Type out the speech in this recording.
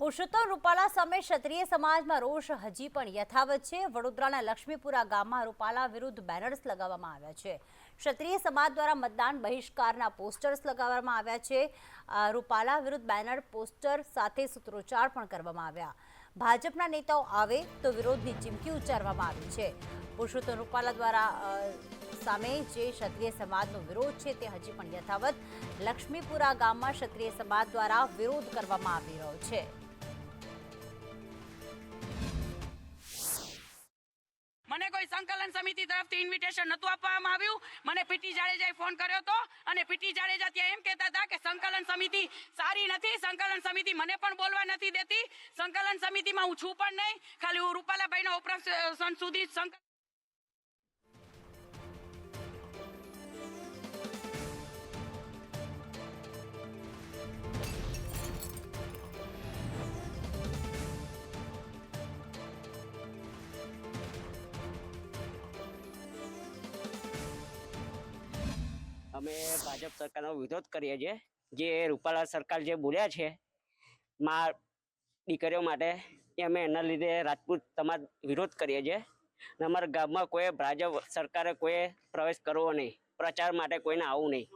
પુરુષોત્તમ રૂપાલા સામે ક્ષત્રિય સમાજમાં રોષ હજી પણ યથાવત છે. વડોદરાના લક્ષ્મીપુરા ગામમાં રૂપાલા વિરુદ્ધ બેનર્સ લગાવવામાં આવ્યા છે. ક્ષત્રિય સમાજ દ્વારા મતદાન બહિષ્કારના પોસ્ટર્સ લગાવવામાં આવ્યા છે. રૂપાલા વિરુદ્ધ બેનર પોસ્ટર સાથે સૂત્રોચ્ચાર પણ કરવામાં આવ્યા. ભાજપના નેતાઓ આવે તો વિરોધની ચીમકી ઉચ્ચારવામાં આવી છે. પુરુષોત્તમ રૂપાલા દ્વારા સામે જે ક્ષત્રિય સમાજનો વિરોધ છે તે હજી પણ યથાવત. લક્ષ્મીપુરા ગામમાં ક્ષત્રિય સમાજ દ્વારા વિરોધ કરવામાં આવી રહ્યો છે. મને કોઈ સંકલન સમિતિ તરફથી ઇન્વિટેશન નહોતું આપવામાં આવ્યું. મને પીટી જાડેજાએ ફોન કર્યો હતો અને પીટી જાડેજા ત્યાં એમ કહેતા હતા કે સંકલન સમિતિ સારી નથી, સંકલન સમિતિ મને પણ બોલવા નથી દેતી, સંકલન સમિતિમાં હું છું પણ નહીં. ખાલી હું રૂપાલાભાઈના ઓપરેશન સુધી સંકલન અમે ભાજપ સરકારનો વિરોધ કરીએ છીએ. જે રૂપાલા સરકાર જે બોલ્યા છે મા દીકરીઓ માટે, એ અમે એના લીધે રાજપૂત સમાજ વિરોધ કરીએ છીએ. અમારા ગામમાં કોઈ ભાજપ સરકારે કોઈ પ્રવેશ કરવો નહીં. પ્રચાર માટે કોઈને આવવું નહીં.